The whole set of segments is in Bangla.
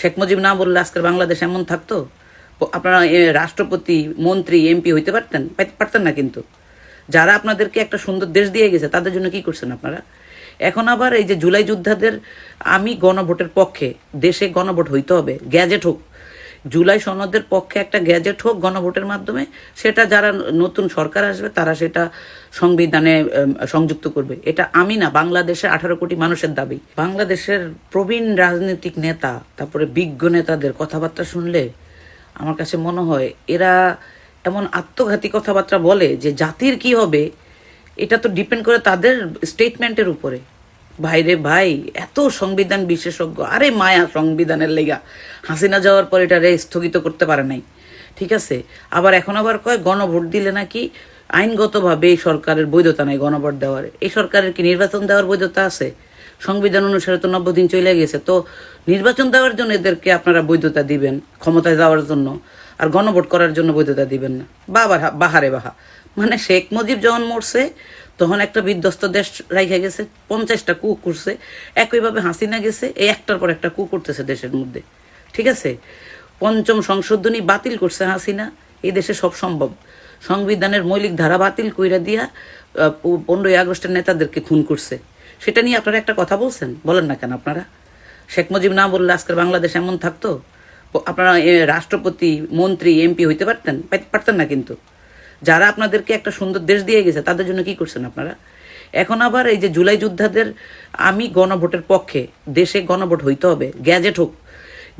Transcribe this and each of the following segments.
শেখ মুজিব না বললে আজকের বাংলাদেশ এমন থাকতো? আপনারা রাষ্ট্রপতি, মন্ত্রী, এমপি হইতে পারতেন? পারতেন না কিন্তু। যারা আপনাদেরকে একটা সুন্দর দেশ দিয়ে গেছে, তাদের জন্য কি করছেন আপনারা? এখন আবার এই যে জুলাই যোদ্ধাদের, আমি গণভোটের পক্ষে, দেশে গণভোট হইতে হবে, গ্যাজেট হোক জুলাই সনদের পক্ষে একটা গ্যাজেট হোক গণভোটের মাধ্যমে, সেটা যারা নতুন সরকার আসবে, তারা সেটা সংবিধানে সংযুক্ত করবে। এটা আমি না, বাংলাদেশের আঠারো কোটি মানুষের দাবি। বাংলাদেশের প্রবীণ রাজনৈতিক নেতা, তারপরে বিজ্ঞ নেতাদের কথাবার্তা শুনলে আমার কাছে মনে হয়, এরা এমন আত্মঘাতী কথাবার্তা বলে যে জাতির কি হবে, এটা তো ডিপেন্ড করে তাদের স্টেটমেন্টের উপরে। ভাইরে ভাই, এত সংবিধান বিশেষজ্ঞ। আরে মায়া সংবিধানের লেগা। হাসিনা যাওয়ার পর এটা রে স্থগিত করতে পারে নাই। ঠিক আছে? আবার এখন আবার কয়, গণভোট দিলে নাকি আইনগতভাবে এই সরকারের বৈধতা নাই গণভোট দেওয়ার। এই সরকারের কি নির্বাচন দেওয়ার বৈধতা আছে? সংবিধান অনুসারে তো নব্বই দিন চলে গেছে। তো নির্বাচন দেওয়ার জন্য এদেরকে আপনারা বৈধতা দিবেন ক্ষমতায় যাওয়ার জন্য। আর গণভোট করার জন্য বৈধতা দিবেন না। বাবার বাহারে বাহা। মানে শেখ মুজিব যখন মরছে তখন একটা বিধ্বস্ত দেশ রাইখা গেছে, পঞ্চাশটা কু করছে। একইভাবে হাসিনা গেছে, এই একটার পর একটা কু করতেছে দেশের মধ্যে। ঠিক আছে? পঞ্চম সংশোধনী বাতিল করছে হাসিনা, এই দেশে সব সম্ভব। সংবিধানের মৌলিক ধারা বাতিল কইরা দিয়া পনেরোই আগস্টের নেতাদেরকে খুন করছে। সেটা নিয়ে আপনারা একটা কথা বলছেন? বলেন না কেন আপনারা? শেখ মুজিব না বললে আজকের বাংলাদেশ এমন থাকতো? আপনারা রাষ্ট্রপতি, মন্ত্রী, এমপি হইতে পারতেন? পারতেন না কিন্তু। যারা আপনাদেরকে একটা সুন্দর দেশ দিয়ে গেছে, তাদের জন্য কি করছেন আপনারা? এখন আবার এই যে জুলাই যোদ্ধাদের, আমি গণভোটের পক্ষে, দেশে গণভোট হইতে হবে, গ্যাজেট হোক।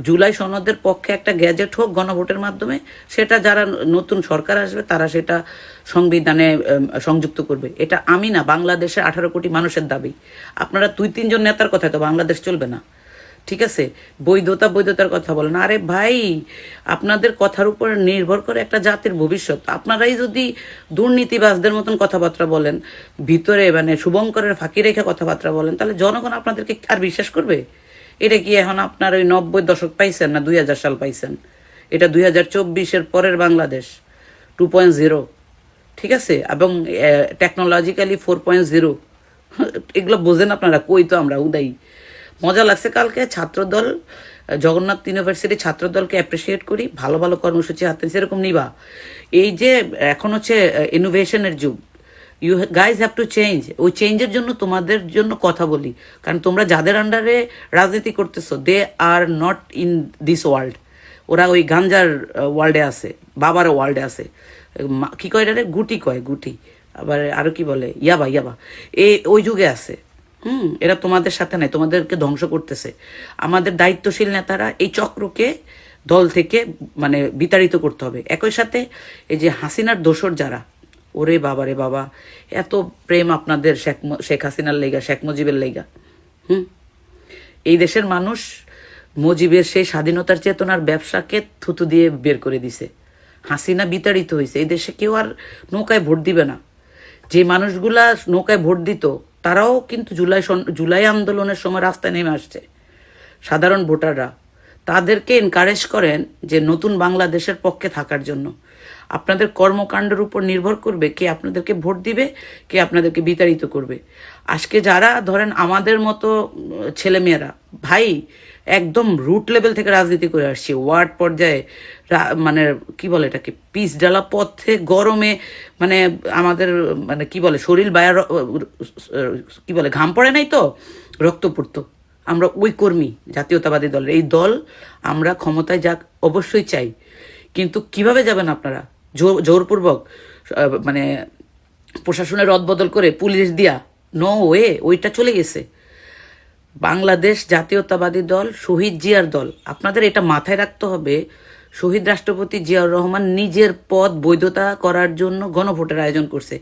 জুলাই সনদের পক্ষে একটা গ্যাজেট হোক গণভোটের মাধ্যমে, সেটা যারা নতুন সরকার আসবে, তারা সেটা সংবিধানে সংযুক্ত করবে। এটা আমি না বাংলাদেশের আঠারো কোটি মানুষের দাবি। আপনারা দুই তিনজন নেতার কথায় তো বাংলাদেশ চলবে না। ঠিক আছে? বৈধতা বৈধতার কথা বলেন আরে ভাই, আপনাদের কথার উপর নির্ভর করে একটা জাতির ভবিষ্যৎ। আপনারাই যদি দুর্নীতিবাজদের মতন কথাবার্তা বলেন, ভিতরে মানে শুভঙ্করের ফাঁকি রেখে কথাবার্তা বলেন, তাহলে জনগণ আপনাদেরকে আর বিশ্বাস করবে? এটা কি এখন আপনার ওই নব্বই দশক পাইছেন না দুই হাজার সাল পাইছেন? এটা দুই হাজার চব্বিশের পরের বাংলাদেশ, টু পয়েন্ট জিরো। ঠিক আছে? এবং টেকনোলজিক্যালি ফোর পয়েন্ট জিরো এগুলো বোঝেন আপনারা, কই তো আমরা উদাই। মজা লাগছে কালকে। ছাত্রদল, জগন্নাথ ইউনিভার্সিটি ছাত্রদলকে অ্যাপ্রিসিয়েট করি, ভালো ভালো কর্মসূচি হাতে সেরকম নিবা। এই যে, এখন হচ্ছে ইনোভেশনের যুগ। You guys have to change ওই চেঞ্জের জন্য তোমাদের জন্য কথা বলি। কারণ তোমরা যাদের আন্ডারে রাজনীতি করতেছো they are not in this world ওরা ওই গাঞ্জার ওয়ার্ল্ডে আছে বাবার ওয়ার্ল্ডে আছে। কি কয় রে গুটি কয়, গুটি। আবার আরও কি বলে? ইয়াবা ইয়াবা। এ ওই যুগে আছে। হুম। এরা তোমাদের সাথে নাই, তোমাদেরকে ধ্বংস করতেছে। আমাদের দায়িত্বশীল নেতারা এই চক্রকে দল থেকে মানে বিতাড়িত করতে হবে। একই সাথে এই যে হাসিনার দোসর যারা, ওরে বাবা রে বাবা, এত প্রেম আপনাদের শেখ শেখ হাসিনার লেগা, শেখ মুজিবের লেগা, হুম। এই দেশের মানুষ মুজিবের সেই স্বাধীনতার চেতনার ব্যবসাকে থুতু দিয়ে বের করে দিছে। হাসিনা বিতাড়িত হয়েছে। এই দেশে কেউ আর নৌকায় ভোট দিবে না। যে মানুষগুলা নৌকায় ভোট দিত তারাও কিন্তু জুলাই জুলাই আন্দোলনের সময় রাস্তায় নেমে আসছে। সাধারণ ভোটাররা। তাদেরকে এনকারেজ করেন যে নতুন বাংলাদেশের পক্ষে থাকার জন্য। আপনাদের কর্মকাণ্ডের উপর নির্ভর করবে কে আপনাদেরকে ভোট দিবে, কে আপনাদেরকে বিতাড়িত করবে। আজকে যারা ধরেন আমাদের মতো ছেলেমেয়েরা, ভাই, একদম রুট লেভেল থেকে রাজনীতি করে আসছি, ওয়ার্ড পর্যায়ে মানে কি বলে এটাকে পিস ডালা পথে, গরমে মানে আমাদের মানে কি বলে, শরীর বায়ার কি বলে, ঘাম পড়ে নাই তো, রক্ত পড়তো। আমরা ওই কর্মী, জাতীয়তাবাদী দলের। এই দল আমরা ক্ষমতায় যাক, অবশ্যই চাই। কিন্তু কীভাবে যাবেন আপনারা? জোর জোরপূর্বক মানে প্রশাসনের রদবদল করে পুলিশ দিয়া? নো ওয়ে ওইটা চলে গেছে। বাংলাদেশ জাতীয়তাবাদী দল, শহীদ জিয়ার দল। আপনাদের এটা মাথায় রাখতে হবে, শহীদ রাষ্ট্রপতি জিয়াউর রহমান নিজের পদ বৈধতা করার জন্য গণভোটের আয়োজন করছে।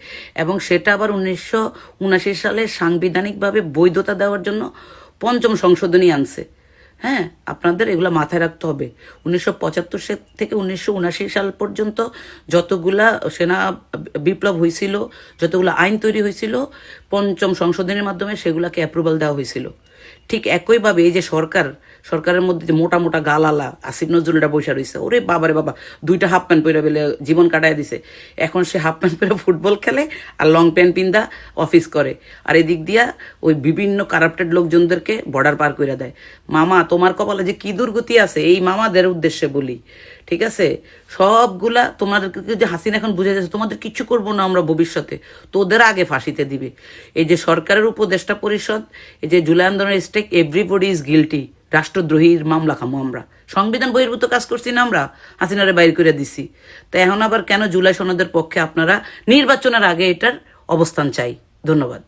এবং সেটা আবার উনিশশো উনাশি সালে সাংবিধানিকভাবে বৈধতা দেওয়ার জন্য পঞ্চম সংশোধনী আনছে। হ্যাঁ আপনাদের এগুলো মাথায় রাখতে হবে। উনিশশো পঁচাত্তর থেকে উনিশশো উনাশি সাল পর্যন্ত যতগুলা সেনা বিপ্লব হয়েছিল, যতগুলো আইন তৈরি হয়েছিল, পঞ্চম সংশোধনীর মাধ্যমে সেগুলাকে অ্যাপ্রুভাল দেওয়া হয়েছিল। ঠিক একইভাবে এই যে সরকার সরকারের মধ্যে যে মোটা মোটা গাল গালালা, আসিফ নজরুলটা বসে রয়েছে ওরে বাবারে বাবা, দুইটা হাফ প্যান্ট পরে বেলে জীবন কাটায় দিছে। এখন সে হাফ প্যান্ট পরে ফুটবল খেলে আর লং প্যান্ট পিন্দা অফিস করে। আর এদিক দিয়া ওই বিভিন্ন কারাপ্টেড লোকজনদেরকে বর্ডার পার করে দেয়। মামা, তোমার কপালে যে কি দুর্গতি আছে, এই মামাদের উদ্দেশ্যে বলি, ঠিক আছে? সবগুলা তোমাদেরকে যে হাসিনা এখন বুঝে যাচ্ছে, তোমাদের কিচ্ছু করব না আমরা ভবিষ্যতে, তোদের আগে ফাঁসিতে দিবে। এই যে সরকারের উপদেষ্টা পরিষদ, এই যে জুলাই আন্দোলনের স্টেক এভরিবডি ইজ গিলটি রাষ্ট্রদ্রোহীর মামলা খামো আমরা। সংবিধান বহির্ভূত কাজ করছি না আমরা, হাসিনারে বাইর করে দিছি। তো এখন আবার কেন জুলাই সনদের পক্ষে আপনারা নির্বাচনের আগে এটার অবস্থান চাই? ধন্যবাদ।